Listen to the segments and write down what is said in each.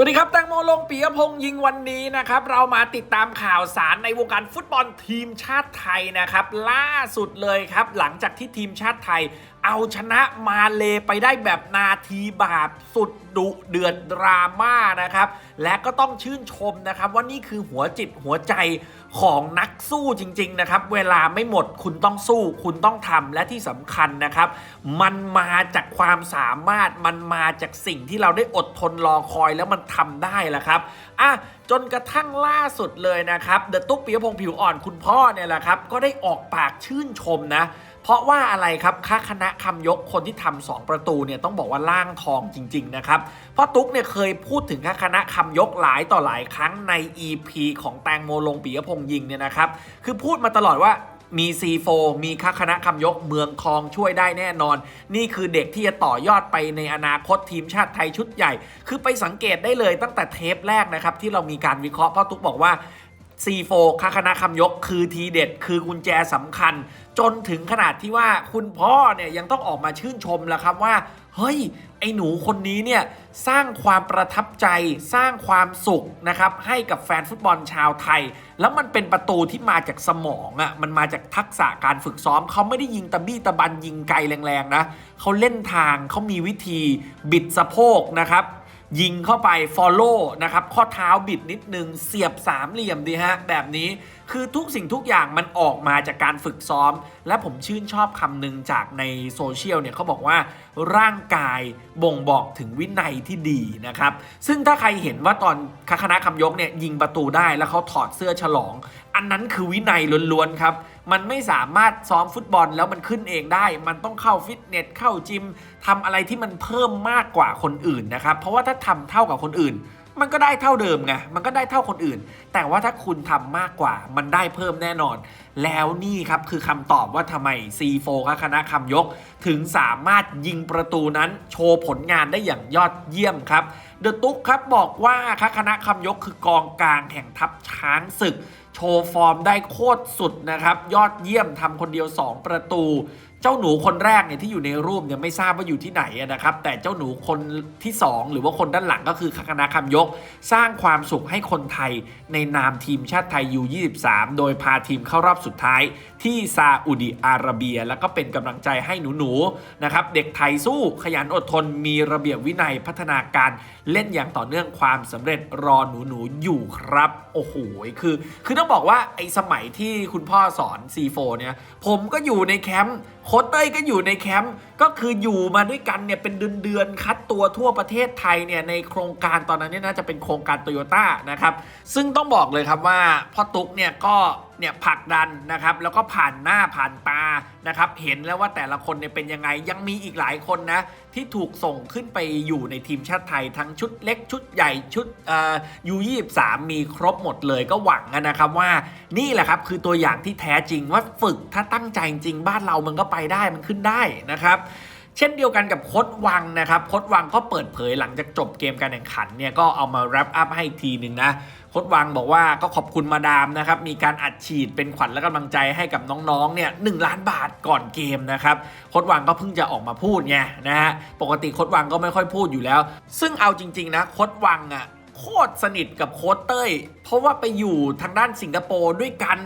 สวัสดีครับแตงโมลงปียพงษ์ยิงวันนี้นะครับ เรามาติดตามข่าวสารในวงการฟุตบอลทีมชาติไทยนะครับ ล่าสุดเลยครับ หลังจากที่ทีมชาติไทย เอาชนะมาเลไปได้แบบนาทีบาปสุดดุเดือดดราม่านะครับ และก็ต้องชื่นชมนะครับว่านี่คือหัวจิตหัวใจของนักสู้จริง ๆ นะครับ เวลาไม่หมดคุณต้องสู้ คุณต้องทำและที่สำคัญนะครับ มันมาจากความสามารถมันมาจากสิ่งที่เราได้อดทนรอคอยแล้วมันทำได้แหละครับอะจนกระทั่งล่าสุดเลยนะครับเดอะตุ๊กปิยพงผิวอ่อนคุณพ่อเนี่ยแหละครับก็ได้ออกปากชื่นชมนะ เพราะว่าอะไรครับค่าคณะคำยกคนที่ทำสองประตูเนี่ยต้องบอกว่าล่างทองจริง ๆ นะครับเพราะตุ๊กเนี่ยเคยพูดถึงค่าคณะคำยกหลายต่อหลายครั้งใน EP ของแตงโมลงปิยพงยิงเนี่ยนะครับคือพูดมาตลอดว่ามี C4 มีค่าคณะคำยกเมืองทองช่วยได้แน่นอน นี่คือเด็กที่จะต่อยอดไปในอนาคตทีมชาติไทยชุดใหญ่ คือไปสังเกตได้เลยตั้งแต่เทปแรกนะครับ ที่เรามีการวิเคราะห์เพราะตุ๊กบอกว่า C4 ค่าคณะคำยกคือทีเด็ด คือกุญแจสำคัญ จนถึงขนาดที่ว่าคุณพ่อเนี่ยยังต้องออกมาชื่นชมแล้วครับว่า เฮ้ย ไอ้หนูคนนี้เนี่ย สร้างความประทับใจสร้างความสุขนะครับ ให้กับแฟนฟุตบอลชาวไทย แล้วมันเป็นประตูที่มาจากสมองอะ่ะมันมาจากทักษะการฝึกซ้อม เขาไม่ได้ยิงตะบี้ตะบันยิงไกลแรงๆนะเขาเล่นทางเขามีวิธีบิดสะโพกนะครับ ยิงเข้าไป follow นะครับ ข้อเท้าบิดนิดนึง เสียบสามเหลี่ยมดีฮะ แบบนี้คือทุกสิ่งทุกอย่างมันออกมาจากการฝึกซ้อม และผมชื่นชอบคำหนึ่งจากในโซเชียลเนี่ยเขาบอกว่าร่างกายบ่งบอกถึงวินัยที่ดีนะครับ ซึ่งถ้าใครเห็นว่าตอนคณะคำยกเนี่ยยิงประตูได้แล้วเขาถอดเสื้อฉลอง อันนั้นคือวินัยล้วนๆครับ มันไม่สามารถซ้อมฟุตบอลแล้วมันขึ้นเองได้ มันต้องเข้าฟิตเนสเข้าจิมทำอะไรที่มันเพิ่มมากกว่าคนอื่นนะครับ เพราะว่าถ้าทำเท่ากับคนอื่น มันก็ได้เท่าเดิมไง มันก็ได้เท่าคนอื่น แต่ว่าถ้าคุณทำมากกว่า มันได้เพิ่มแน่นอน แล้วนี่ครับคือคำตอบว่าทำไม C4 คณะคำยก ถึงสามารถยิงประตูนั้นโชว์ผลงานได้อย่างยอดเยี่ยมครับเดอะตุ๊กครับบอกว่าคณะคำยกคือกองกลางแห่งทัพช้างศึกโชว์ฟอร์มได้โคตรสุดนะครับ ยอดเยี่ยมทำคนเดียว 2 ประตู เจ้าหนูคนแรกเนี่ยที่อยู่ในรูปเนี่ยไม่ทราบว่าอยู่ที่ไหนนะครับ แต่เจ้าหนูคนที่ 2 หรือว่าคนด้านหลังก็คือคณะคำยก สร้างความสุขให้คนไทยในนามทีมชาติไทย U23 โดยพาทีมเข้ารอบสุดท้าย ที่ซาอุดิอาระเบีย แล้วก็เป็นกำลังใจให้หนูๆนะครับเด็กไทยสู้ขยันอดทนมีระเบียบวินัยพัฒนาการเล่นอย่างต่อเนื่องความสำเร็จรอหนูๆอยู่ครับโอ้โหคือ คือต้องบอกว่าไอ้สมัยที่คุณพ่อสอน C4 เนี่ยผมก็อยู่ในแคมป์โคเต้ยก็อยู่ในแคมป์ก็คืออยู่มาด้วยกันเนี่ยเป็นเดือนๆคัดตัวทั่วประเทศไทยเนี่ยในโครงการตอนนั้นเนี่ยน่าจะเป็นโครงการโตโยต้านะครับซึ่งต้องบอกเลยครับว่าพ่อตุ๊กเนี่ยก็ เนี่ยผลักดันนะครับแล้วก็ผ่านหน้าผ่านตานะครับเห็นแล้วว่าแต่ละคนเนี่ยเป็นยังไงยังมีอีกหลายคนนะที่ถูกส่งขึ้นไปอยู่ในทีมชาติไทยทั้งชุดเล็กชุดใหญ่ชุดอ่อยูยี่สามมีครบหมดเลยก็หวังนะครับว่านี่แหละครับคือตัวอย่างที่แท้จริงว่าฝึกถ้าตั้งใจจริงบ้านเรามันก็ไปได้มันขึ้นได้นะครับเช่นเดียวกันกับโค้ดวังนะครับโค้ดวังก็เปิดเผยหลังจากจบเกมการแข่งขันเนี่ยก็เอามาแรปอัพให้ทีหนึ่งนะ โค้ดวังบอกว่าก็ขอบคุณมาดามนะครับ มีการอัดฉีดเป็นขวัญและกำลังใจให้กับน้องๆ เนี่ยหล้านบาทก่อนเกมนะครับ โค้ดวังก็เพิ่งจะออกมาพูดไงนะฮะ ปกติโค้ดวังก็ไม่ค่อยพูดอยู่แล้ว ซึ่งเอาจริง ๆ นะโค้ดวังอะโคตรสนิทกับโค้ชเต้ย เพราะว่าไปอยู่ทางด้านสิงคโปร์ด้วยกัน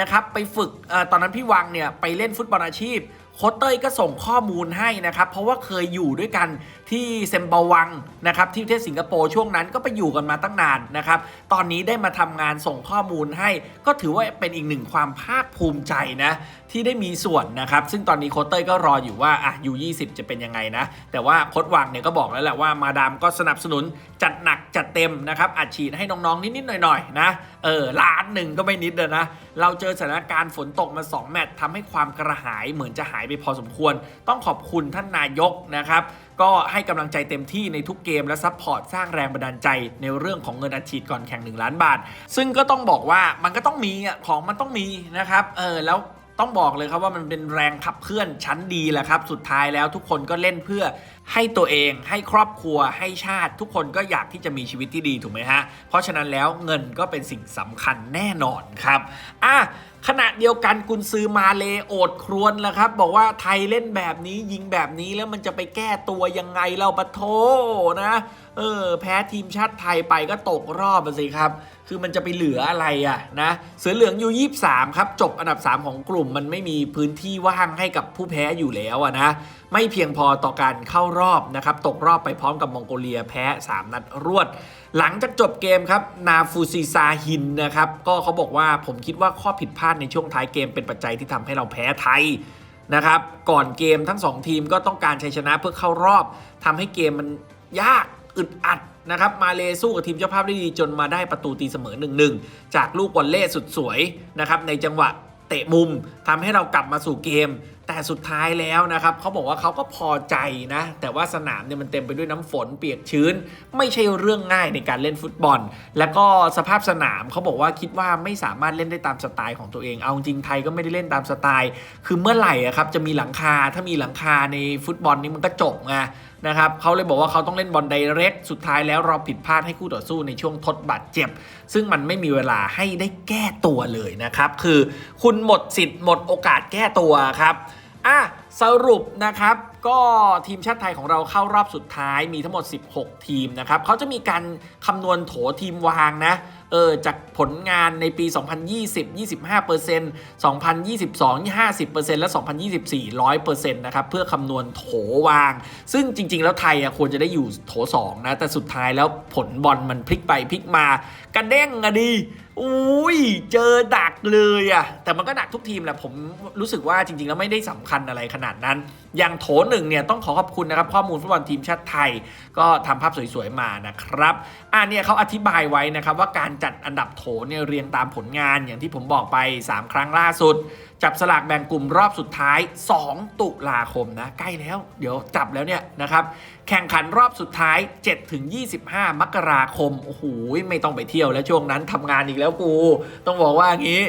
นะครับ ไปฝึกเออตอนนั้นพี่วังเนี่ยไปเล่นฟุตบอลอาชีพโค้ชเต้ยก็ส่งข้อมูลให้นะครับ เพราะว่าเคยอยู่ด้วยกัน ที่เซมบาวังนะครับที่ประเทศสิงคโปร์ช่วงนั้นก็ไปอยู่กันมาตั้งนานนะครับ ตอนนี้ได้มาทำงานส่งข้อมูลให้ ก็ถือว่าเป็นอีกหนึ่งความภาคภูมิใจนะที่ได้มีส่วนนะครับ ซึ่งตอนนี้โคเต้ก็รออยู่ว่าอะยู20จะเป็นยังไงนะ แต่ว่าโค้ชวังเนี่ยก็บอกแล้วแหละว่ามาดามก็สนับสนุนจัดหนักจัดเต็มนะครับอัดฉีดให้น้องๆนิดๆหน่อยๆนะเออล้านหนึ่งก็ไม่นิดเลยนะ เราเจอสถานการณ์ฝนตกมา 2 แมตช์ทำให้ความกระหายเหมือนจะหายไปพอสมควร ต้องขอบคุณท่านนายกนะครับ ก็ให้กำลังใจเต็มที่ในทุกเกมและซัพพอร์ตสร้างแรงบันดาลใจในเรื่องของเงินอัดฉีดก่อนแข่ง 1 ล้านบาท ซึ่งก็ต้องบอกว่ามันก็ต้องมีอะของมันต้องมีนะครับเออแล้วต้องบอกเลยครับว่ามันเป็นแรงขับเคลื่อนชั้นดีแหละครับ สุดท้ายแล้วทุกคนก็เล่นเพื่อให้ตัวเองให้ครอบครัวให้ชาติทุกคนก็อยากที่จะมีชีวิตที่ดีถูกไหมฮะ เพราะฉะนั้นแล้วเงินก็เป็นสิ่งสำคัญแน่นอนครับอะขณะเดียวกันกุนซือมาเลโอดครวญแล้วครับ บอกว่าไทยเล่นแบบนี้ยิงแบบนี้แล้วมันจะไปแก้ตัวยังไงเราปะโทนะเออแพ้ทีมชาติไทยไปก็ตกรอบสิครับ คือมันจะไปเหลืออะไรอะนะเสือเหลืองอยู่23ครับ จบอันดับ 3 ของกลุ่มมันไม่มีพื้นที่ว่างให้กับผู้แพ้อยู่แล้วอะนะ ไม่เพียงพอต่อการเข้ารอบนะครับ ตกรอบไปพร้อมกับมองโกเลียแพ้ 3 นัดรวด หลังจากจบเกมครับ นาฟูซิซาฮินนะครับ ก็เขาบอกว่าผมคิดว่าข้อผิดพลาดในช่วงท้ายเกมเป็นปัจจัยที่ทำให้เราแพ้ไทยนะครับก่อนเกมทั้ง 2 ทีมก็ต้องการชัยชนะเพื่อเข้ารอบทำให้เกมมันยากอึดอัดนะครับมาเลสู้กับทีมเจ้าภาพได้ดีจนมาได้ประตูตีเสมอ 1-1 จากลูกบอลเล่สุดสวยนะครับในจังหวะ เตะมุมทำให้เรากลับมาสู่เกม แต่สุดท้ายแล้วนะครับเขาบอกว่าเขาก็พอใจนะ แต่ว่าสนามเนี่ยมันเต็มไปด้วยน้ำฝนเปียกชื้น ไม่ใช่เรื่องง่ายในการเล่นฟุตบอล แล้วก็สภาพสนามเขาบอกว่าคิดว่าไม่สามารถเล่นได้ตามสไตล์ของตัวเองเอาจริงไทยก็ไม่ได้เล่นตามสไตล์ คือเมื่อไหร่อะครับจะมีหลังคาถ้ามีหลังคาในฟุตบอลนี่มันก็จบไง นะครับเขาเลยบอกว่าเขาต้องเล่นบอลไดเรกสุดท้ายแล้วเราผิดพลาดให้คู่ต่อสู้ในช่วงทดบาดเจ็บ ซึ่งมันไม่มีเวลาให้ได้แก้ตัวเลยนะครับ คือคุณหมดสิทธิ์หมดโอกาสแก้ตัวครับอะสรุปนะครับก็ทีมชาติไทยของเราเข้ารอบสุดท้ายมีทั้งหมด 16 ทีมนะครับเขาจะมีการคำนวณโถทีมวางนะ เออจากผลงานในปี 2020 25% 2022 50%และ 2024 100%นะครับเพื่อคำนวณโถวาง ซึ่งจริง ๆ แล้วไทยอะควรจะได้อยู่โถ2นะแต่สุดท้ายแล้วผลบอลมันพลิกไปพลิกมา กระเด้งอะดีอุ้ยเจอดักเลยอะแต่มันก็ดักทุกทีมแหละผมรู้สึกว่าจริง ๆ แล้วไม่ได้สำคัญอะไรขนาดนั้น อย่างโถหนึ่งเนี่ยต้องขอขอบคุณนะครับ ข้อมูลฟุตบอลทีมชาติไทย ก็ทำภาพสวยๆมานะครับอ่าเนี่ยเขาอธิบายไว้นะครับว่าการจัดอันดับโถเนี่ยเรียงตามผลงานอย่างที่ผมบอกไป 3 ครั้งล่าสุด จับสลากแบ่งกลุ่มรอบสุดท้าย 2 ตุลาคมนะ ใกล้แล้ว เดี๋ยวจับแล้วเนี่ยนะครับ แข่งขันรอบสุดท้าย 7-25 มกราคม โอ้โห ไม่ต้องไปเที่ยวแล้วช่วงนั้นทำงานอีกแล้วกู ต้องบอกว่าอย่างนี้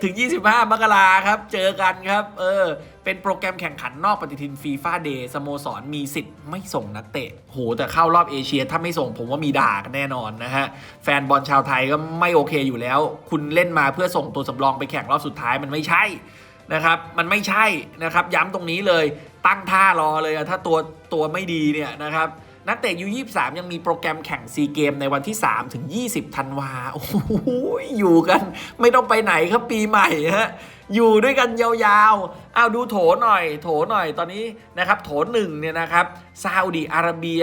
7-25 มกราครับ เจอกันครับ เออ เป็นโปรแกรมแข่งขันนอกปฏิทินฟีฟ่าเดย์สโมสรมีสิทธิ์ไม่ส่งนักเตะโหแต่เข้ารอบเอเชียถ้าไม่ส่งผมว่ามีด่ากันแน่นอนนะฮะ แฟนบอลชาวไทยก็ไม่โอเคอยู่แล้ว คุณเล่นมาเพื่อส่งตัวสำรองไปแข่งรอบสุดท้ายมันไม่ใช่นะครับ มันไม่ใช่นะครับ ย้ำตรงนี้เลยตั้งท่ารอเลยถ้าตัวตัวไม่ดีเนี่ยนะครับ นักเตะยู23ยังมีโปรแกรมแข่งซีเกมในวันที่ 3 ถึง 20ธันวาโอ้โหอยู่กันไม่ต้องไปไหนครับปีใหม่ฮะอยู่ด้วยกันยาวๆเอาดูโถหน่อย โถหน่อยตอนนี้นะครับ โถหนึ่งเนี่ยนะครับซาอุดีอาระเบีย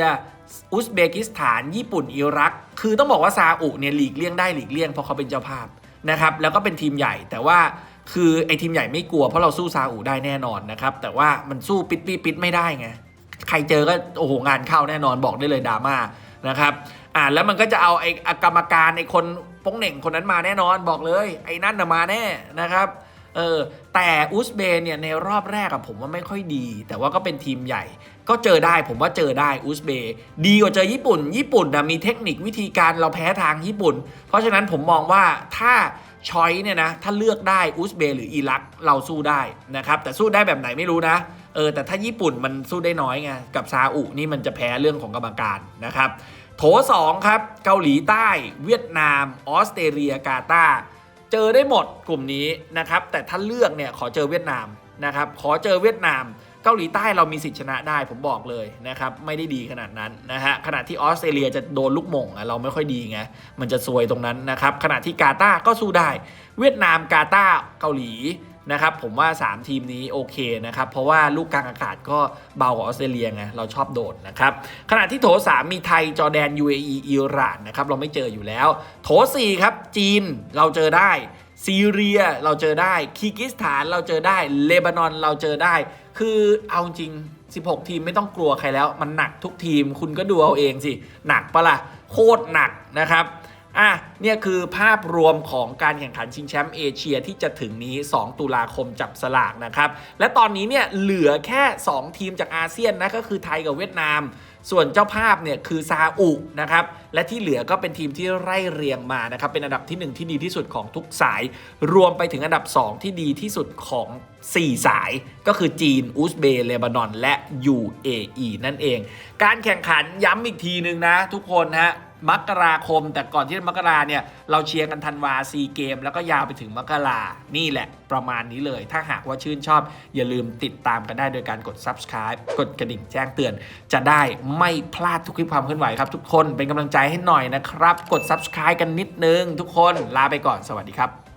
อุซเบกิสถาน ญี่ปุ่นอิรัก คือต้องบอกว่าซาอุเนี่ยหลีกเลี่ยงได้หลีกเลี่ยงเพราะเขาเป็นเจ้าภาพนะครับแล้วก็เป็นทีมใหญ่แต่ว่าคือไอ้ทีมใหญ่ไม่กลัวเพราะเราสู้ซาอุได้แน่นอนนะครับแต่ว่ามันสู้ปิดปิดปิดไม่ได้ไง ใครเจอก็โอ้โหงานเข้าแน่นอนบอกได้เลยดราม่านะครับอ่าแล้วมันก็จะเอาไอ้กรรมการไอ้คนโป้งเหน่งคนนั้นมาแน่นอนบอกเลย ไอ้นั่นน่ะมาแน่นะครับเออแต่อุซเบเนี่ยในรอบแรกอะผมว่าไม่ค่อยดี แต่ว่าก็เป็นทีมใหญ่ ก็เจอได้ผมว่าเจอได้อุซเบดีกว่าเจอญี่ปุ่น ญี่ปุ่นนะมีเทคนิควิธีการเราแพ้ทางญี่ปุ่น เพราะฉะนั้นผมมองว่าถ้าช้อยเนี่ยนะถ้าเลือกได้อุซเบหรืออิรักเราสู้ได้นะครับแต่สู้ได้แบบไหนไม่รู้นะ เออแต่ถ้าญี่ปุ่นมันสู้ได้น้อยไงกับซาอุนี่มันจะแพ้เรื่องของกรรมการนะครับ โถ2ครับเกาหลีใต้ เวียดนาม ออสเตรเลียกาตาเจอได้หมดกลุ่มนี้นะครับแต่ถ้าเลือกเนี่ยขอเจอเวียดนามนะครับขอเจอเวียดนามเกาหลีใต้เรามีสิทธิชนะได้ผมบอกเลยนะครับไม่ได้ดีขนาดนั้นนะฮะขณะที่ออสเตรเลียจะโดนลูกหม่งเราไม่ค่อยดีไงมันจะซวยตรงนั้นนะครับขณะที่กาตาก็สู้ได้ เวียดนามกาตาเกาหลี นะครับผมว่า 3 ทีมนี้โอเคนะครับ เพราะว่าลูกกลางอากาศก็เบากว่าออสเตรเลียไงเราชอบโดดนะครับ ขณะที่โถ 3 มีไทย จอแดน UAE อิหร่านนะครับเราไม่เจออยู่แล้ว โถ 4 ครับ จีนเราเจอได้ซีเรียเราเจอได้คีร์กิสถานเราเจอได้เลบานอนเราเจอได้ คือเอาจริง 16 ทีมไม่ต้องกลัวใครแล้ว มันหนักทุกทีมคุณก็ดูเอาเองสิ หนักปะล่ะโคตรหนักนะครับ อะเนี่ยคือภาพรวมของการแข่งขันชิงแชมป์เอเชียที่จะถึงนี้ 2 ตุลาคมจับสลากนะครับ และตอนนี้เนี่ยเหลือแค่ 2 ทีมจากอาเซียนนะก็คือไทยกับเวียดนาม ส่วนเจ้าภาพเนี่ยคือซาอุนะครับ และที่เหลือก็เป็นทีมที่ไล่เรียงมานะครับ เป็นอันดับที่ 1 ที่ดีที่สุดของทุกสาย รวมไปถึงอันดับ 2 ที่ดีที่สุดของ 4 สาย ก็คือจีนอุซเบย์เลบานอน และ UAE นั่นเอง การแข่งขันย้ำอีกทีหนึ่งนะทุกคนฮะ มกราคม แต่ก่อนที่มกราเนี่ยเราเชียร์กันธันวาซีเกม แล้วก็ยาวไปถึงมกรานี่แหละประมาณนี้เลย ถ้าหากว่าชื่นชอบ อย่าลืมติดตามกันได้โดยการกด subscribe กดกระดิ่งแจ้งเตือน จะได้ไม่พลาดทุกคลิปความเคลื่อนไหวครับ ทุกคนเป็นกำลังใจให้หน่อยนะครับ กด subscribe กันนิดนึง ทุกคนลาไปก่อนสวัสดีครับ